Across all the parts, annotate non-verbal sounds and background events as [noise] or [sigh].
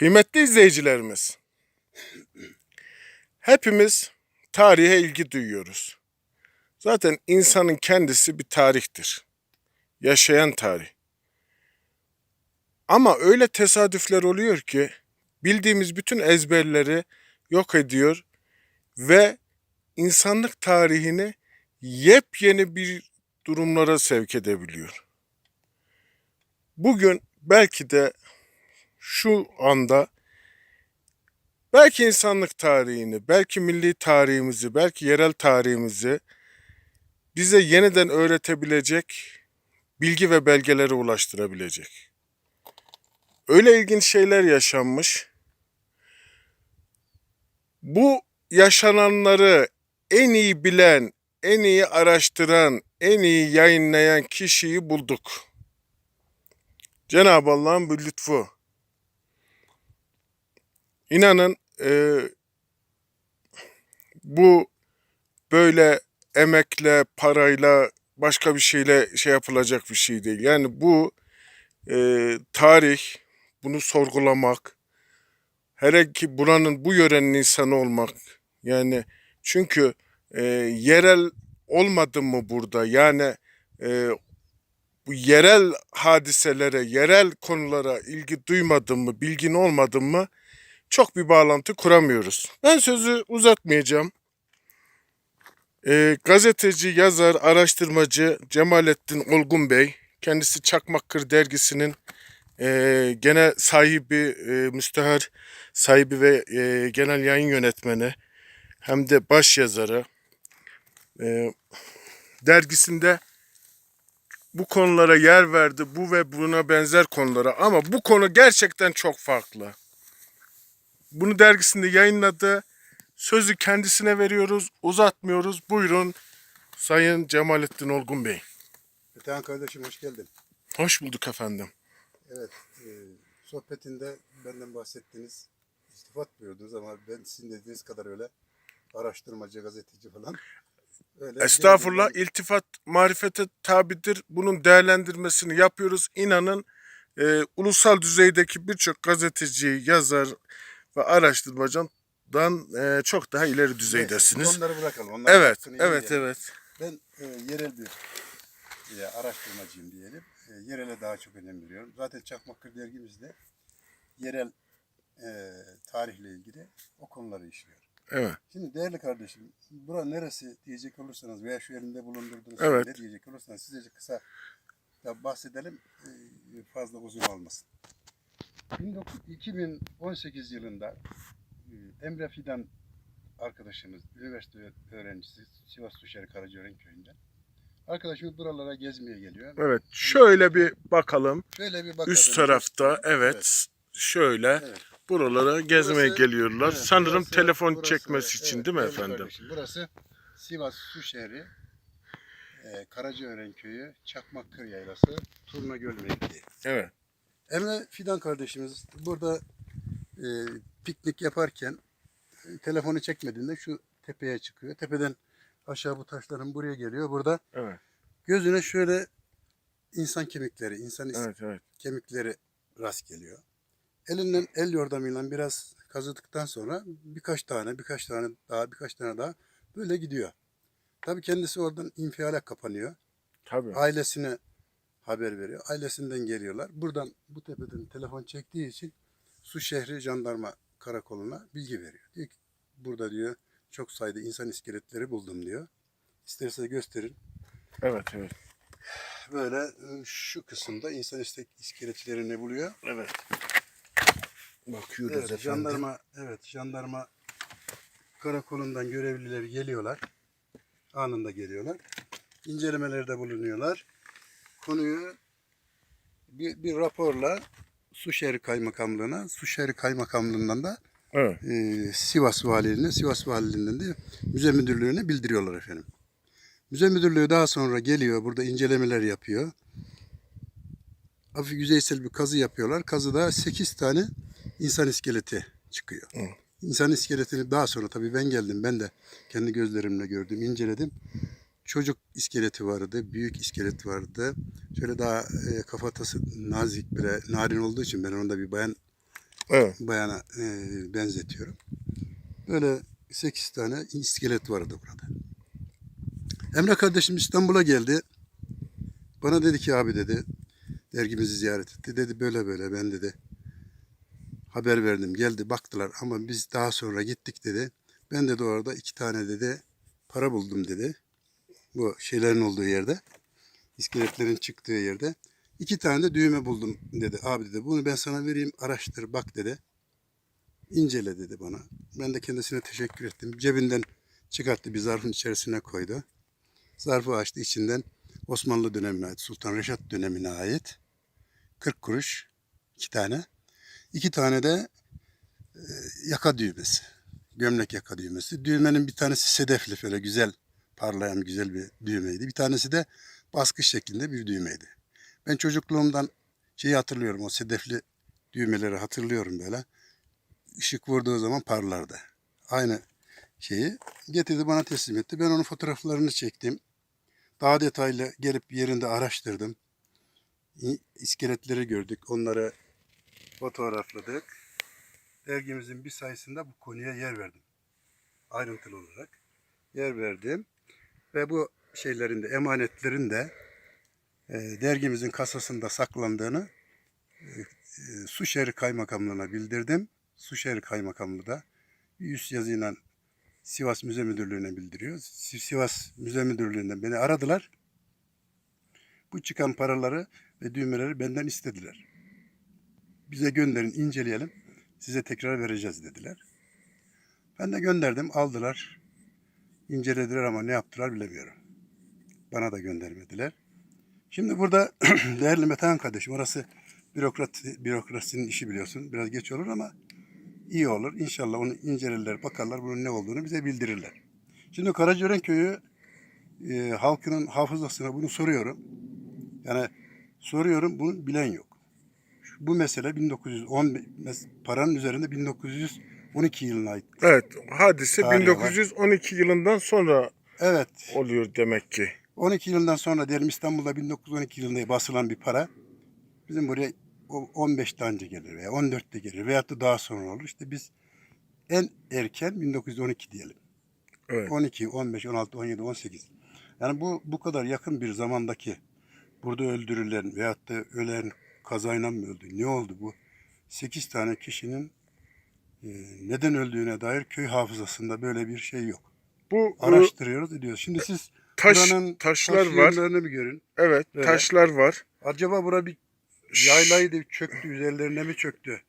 Kıymetli izleyicilerimiz, hepimiz tarihe ilgi duyuyoruz. Zaten insanın kendisi bir tarihtir. Yaşayan tarih. Ama öyle tesadüfler oluyor ki bildiğimiz bütün ezberleri yok ediyor ve insanlık tarihini yepyeni bir durumlara sevk edebiliyor. Bugün belki de şu anda belki insanlık tarihini, belki milli tarihimizi, belki yerel tarihimizi bize yeniden öğretebilecek bilgi ve belgelere ulaştırabilecek. Öyle ilginç şeyler yaşanmış. Bu yaşananları en iyi bilen, en iyi araştıran, en iyi yayınlayan kişiyi bulduk. Cenab-ı Allah'ın bir lütfu. İnanın e, bu böyle emekle, parayla, başka bir şeyle şey yapılacak bir şey değil. Yani bu e, tarih, bunu sorgulamak, hele ki buranın, bu yörenin insanı olmak. Yani çünkü e, yerel olmadı mı burada? Yani e, bu yerel hadiselere, yerel konulara ilgi duymadın mı, bilgin olmadın mı çok bir bağlantı kuramıyoruz. Ben sözü uzatmayacağım. Ee, gazeteci, yazar, araştırmacı Cemalettin Olgun Bey, kendisi Çakmakkır dergisinin e, gene sahibi, e, müstehar sahibi ve e, genel yayın yönetmeni hem de baş yazarı. E, dergisinde bu konulara yer verdi. Bu ve buna benzer konulara. Ama bu konu gerçekten çok farklı. Bunu dergisinde yayınladı. Sözü kendisine veriyoruz. Uzatmıyoruz. Buyurun Sayın Cemalettin Olgun Bey. Metehan kardeşim hoş geldin. Hoş bulduk efendim. Evet, e, sohbetinde benden bahsettiniz. İstifat buyurdunuz ama ben sizin dediğiniz kadar öyle araştırmacı, gazeteci falan. Öyle Estağfurullah. geldim. iltifat marifete tabidir. Bunun değerlendirmesini yapıyoruz. İnanın e, ulusal düzeydeki birçok gazeteci, yazar ve araştırmacıdan e, çok daha ileri düzeydesiniz. Onları bırakalım. Onların Evet, evet, yemeyelim. evet. Ben e, yerel bir e, araştırmacıyım diyelim. E, yerele daha çok önem veriyorum. Zaten Çakmakkır dergimizde yerel e, tarihle ilgili o konuları işliyor. Evet. Şimdi değerli kardeşim, bura neresi diyecek olursanız veya şu elinde bulundurduğunuz Evet. ne diyecek olursanız sizce kısa da bahsedelim, e, fazla uzun olmasın. 19 2018 yılında e, Emre Fidan arkadaşımız, üniversite öğrencisi Sivas Tuşeri Karacaören köyünden. Arkadaşımız buralara gezmeye geliyor. Evet. Şöyle bir bakalım. Şöyle bir bakalım. Üst tarafta evet. Şöyle Evet. buralara gezmeye Burası- geliyorlar. Evet, Sanırım burası- telefon burası- çekmesi için evet, değil mi efendim? kardeşim, Burası Sivas Su Şehri, e, Karacaören Köyü, Çakmakkır Yaylası, Turnagöl mevkii. Evet. Emre Fidan kardeşimiz burada e, piknik yaparken e, telefonu çekmediğinde şu tepeye çıkıyor. Tepeden aşağı bu taşların buraya geliyor. Burada Evet. gözüne şöyle insan kemikleri, insan Evet, evet. kemikleri rast geliyor. Elinden el yordamıyla biraz kazıdıktan sonra birkaç tane, birkaç tane daha, birkaç tane daha böyle gidiyor. Tabii kendisi oradan infiale kapanıyor. Tabii. Ailesine haber veriyor. Ailesinden geliyorlar. Buradan bu tepeden telefon çektiği için Su Şehri Jandarma Karakolu'na bilgi veriyor. Diyor ki burada diyor çok sayıda insan iskeletleri buldum diyor. İsterse gösterin. Evet, evet. Böyle e, şu kısımda insan iskeletlerini buluyor. Evet. Bakıyoruz Evet, efendim. jandarma evet jandarma karakolundan görevliler geliyorlar. Anında geliyorlar. İncelemelerde bulunuyorlar. Konuyu bir, bir raporla Suşehir Kaymakamlığı'na, Suşehir Kaymakamlığı'ndan da Evet. e, Sivas Valiliğine, Sivas Valiliğinden de Müze Müdürlüğü'ne bildiriyorlar efendim. Müze Müdürlüğü daha sonra geliyor, burada incelemeler yapıyor. Hafif yüzeysel bir kazı yapıyorlar. Kazıda 8 tane insan iskeleti çıkıyor. Hı. İnsan iskeletini daha sonra tabii ben geldim. Ben de kendi gözlerimle gördüm, inceledim. Çocuk iskeleti vardı, büyük iskelet vardı. Şöyle daha e, kafatası nazik bir, narin olduğu için ben onda bir bayan Evet. bayana e, benzetiyorum. Böyle 8 tane iskelet vardı burada. Emre kardeşim İstanbul'a geldi. Bana dedi ki abi dedi dergimizi ziyaret etti. Dedi böyle böyle ben dedi haber verdim geldi baktılar ama biz daha sonra gittik dedi. Ben dedi orada iki tane dedi para buldum dedi. Bu şeylerin olduğu yerde. iskeletlerin çıktığı yerde. iki tane de düğme buldum dedi. Abi dedi bunu ben sana vereyim araştır bak dedi. İncele dedi bana. Ben de kendisine teşekkür ettim. Cebinden çıkarttı bir zarfın içerisine koydu. Zarfı açtı içinden Osmanlı dönemine ait, Sultan Reşat dönemine ait 40 kuruş iki tane. iki tane de e, yaka düğmesi. Gömlek yaka düğmesi. Düğmenin bir tanesi sedefli böyle güzel parlayan güzel bir düğmeydi. Bir tanesi de baskı şeklinde bir düğmeydi. Ben çocukluğumdan şeyi hatırlıyorum. O sedefli düğmeleri hatırlıyorum böyle. Işık vurduğu zaman parlardı. Aynı şeyi getirdi bana teslim etti. Ben onun fotoğraflarını çektim. Daha detaylı gelip yerinde araştırdım. İskeletleri gördük. Onları fotoğrafladık. Dergimizin bir sayısında bu konuya yer verdim. Ayrıntılı olarak yer verdim. Ve bu şeylerin de emanetlerin de e, dergimizin kasasında saklandığını e, e, Suşehir Kaymakamlığı'na bildirdim. Suşehir Kaymakamlığı da yüz yazıyla Sivas Müze Müdürlüğü'ne bildiriyor. Si- Sivas Müze Müdürlüğü'nden beni aradılar. Bu çıkan paraları ve düğmeleri benden istediler. Bize gönderin, inceleyelim. Size tekrar vereceğiz dediler. Ben de gönderdim, aldılar. İncelediler ama ne yaptılar bilemiyorum. Bana da göndermediler. Şimdi burada [clears throat] değerli Metehan kardeşim orası bürokrat, bürokrasinin işi biliyorsun. Biraz geç olur ama iyi olur. İnşallah onu incelerler, bakarlar bunun ne olduğunu bize bildirirler. Şimdi Karacören Köyü e, halkının hafızasına bunu soruyorum. Yani soruyorum bunu bilen yok. Bu mesele 1910 mes- paranın üzerinde 1912 yılına ait. Evet, hadise Tarihi var. 1912 yılından sonra Evet. oluyor demek ki. 12 yılından sonra diyelim İstanbul'da 1912 yılında basılan bir para bizim buraya o 15'te önce gelir veya 14'te gelir veyahut da daha sonra olur. İşte biz en erken 1912 diyelim. Evet. 12, 15, 16, 17, 18. Yani bu bu kadar yakın bir zamandaki burada öldürülen veyahut da ölen kazayla mı öldü? Ne oldu bu? 8 tane kişinin neden öldüğüne dair köy hafızasında böyle bir şey yok. Bu Araştırıyoruz, ediyoruz. Şimdi siz taş buranın taşlar taş var. bir görün. Evet, Böyle. taşlar var. Acaba bura bir yaylaydı çöktü, üzerlerine mi çöktü?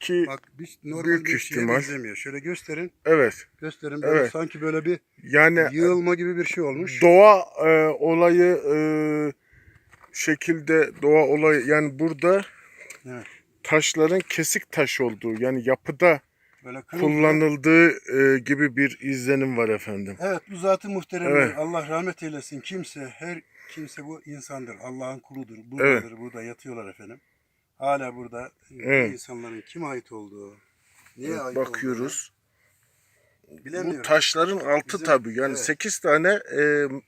Ki Bak biz normal Büyük bir şeye ihtimal. benzemiyor. Şöyle gösterin, evet. gösterin. Böyle Evet. sanki böyle bir Yani yığılma gibi bir şey olmuş. doğa e, olayı e, şekilde doğa olayı yani burada Evet. Taşların kesik taş olduğu yani yapıda Böyle kırmızı. kullanıldığı e, gibi bir izlenim var efendim. Evet bu zatı muhteremler. Evet. Allah rahmet eylesin. Kimse, her kimse bu insandır. Allah'ın kuludur. Buradadır. Burada yatıyorlar efendim. Hala burada e, Evet. insanların kime ait olduğu, niye Evet, ait bakıyoruz. olduğunu bilemiyorum. Bu taşların altı Bizim- tabii yani evet. 8 tane e, insan tane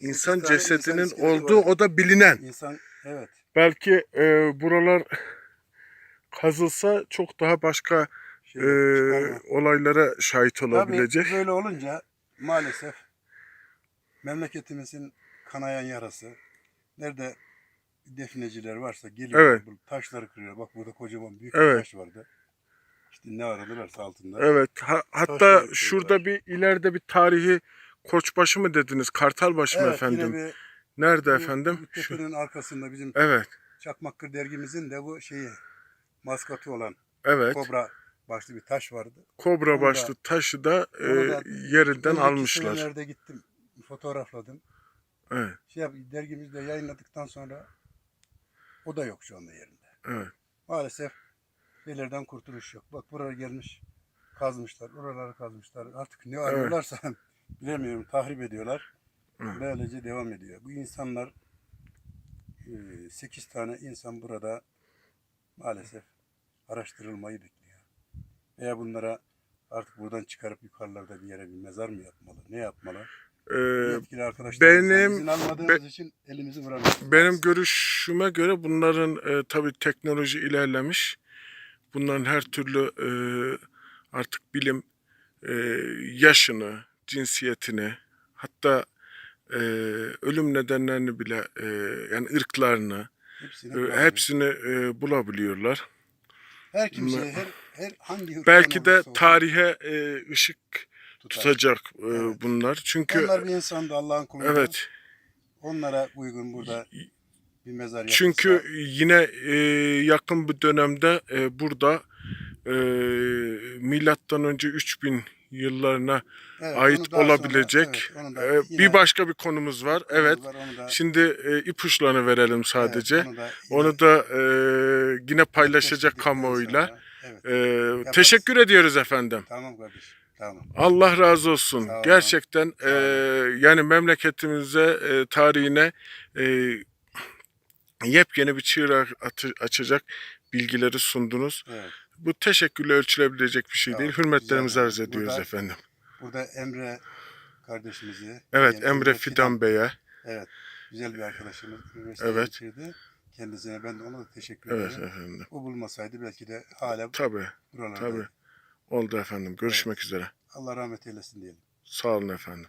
insan cesedinin iskeleti olduğu var. o da bilinen. İnsan, evet. Belki e, buralar kazılsa çok daha başka Şey, e, çıkarma. olaylara şahit olabilecek. Tabii böyle olunca maalesef memleketimizin kanayan yarası nerede defineciler varsa geliyor Evet. bu taşları kırıyor. Bak burada kocaman büyük Evet. bir taş vardı. İşte ne aradılarsa altında. Evet. ha- hatta şurada bir ileride bir tarihi Koçbaşı mı dediniz? Kartalbaşı mı Evet, efendim? Yine bir, Nerede bu- efendim? bu Şu. arkasında bizim Evet. Çakmakkır dergimizin de bu şeyi maskatı olan Evet. kobra başlı bir taş vardı. Kobra Onu da- başlı taşı da e, da yerinden almışlar. senelerde gittim fotoğrafladım. Evet. Şey yap, dergimizde yayınladıktan sonra o da yok şu anda yerinde. Evet. Maalesef şeylerden kurtuluş yok. Bak buraya gelmiş kazmışlar, oraları kazmışlar. Artık ne arıyorlarsa [laughs] bilemiyorum tahrip ediyorlar. Evet. Böylece devam ediyor. Bu insanlar 8 tane insan burada maalesef araştırılmayı bekliyor. Veya bunlara artık buradan çıkarıp yukarılarda bir yere bir mezar mı yapmalı? Ne yapmalı? Ee, benim- be- için elimizi vuramıyoruz. benim görüşüme göre bunların e, tabii teknoloji ilerlemiş. bunların her türlü e, artık bilim e, yaşını, cinsiyetini hatta e, ölüm nedenlerini bile e, yani ırklarını Hepsini, e, bulabilir. hepsini e, bulabiliyorlar. her kimse, her, her hangi Belki de tarihe e, ışık tutar. tutacak e, Evet. bunlar. Çünkü Onlar bir insandı Allah'ın kulu. evet Onlara uygun burada bir mezar yapılsa. Çünkü yine e, yakın bir dönemde e, burada e, milattan önce 3000 yıllarına Evet, ait daha sonra- olabilecek evet, da e, yine- bir başka bir konumuz var. Evet. Var, da- Şimdi e, ipuçlarını verelim sadece. Evet, onu onu, da, da e, yine paylaşacak kamuoyuyla. Evet. E, teşekkür ediyoruz efendim. Tamam kardeşim. Tamam. Allah razı olsun. Olun. Gerçekten e, yani memleketimize, e, tarihine e, yepyeni bir çığır atı- açacak bilgileri sundunuz. Evet. Bu teşekkürle ölçülebilecek bir şey değil. Hürmetlerimizi arz ediyoruz Burada- efendim. Burada Emre kardeşimizi. Evet yani Emre Fidan Bey'e. Evet. Güzel bir arkadaşımız. Evet. bitirdi. Kendisine ben de ona da teşekkür Evet ederim. efendim. O bulmasaydı belki de hala Tabii buralarda. tabii. Oldu efendim. Görüşmek üzere. Allah rahmet eylesin diyelim. Sağ olun efendim.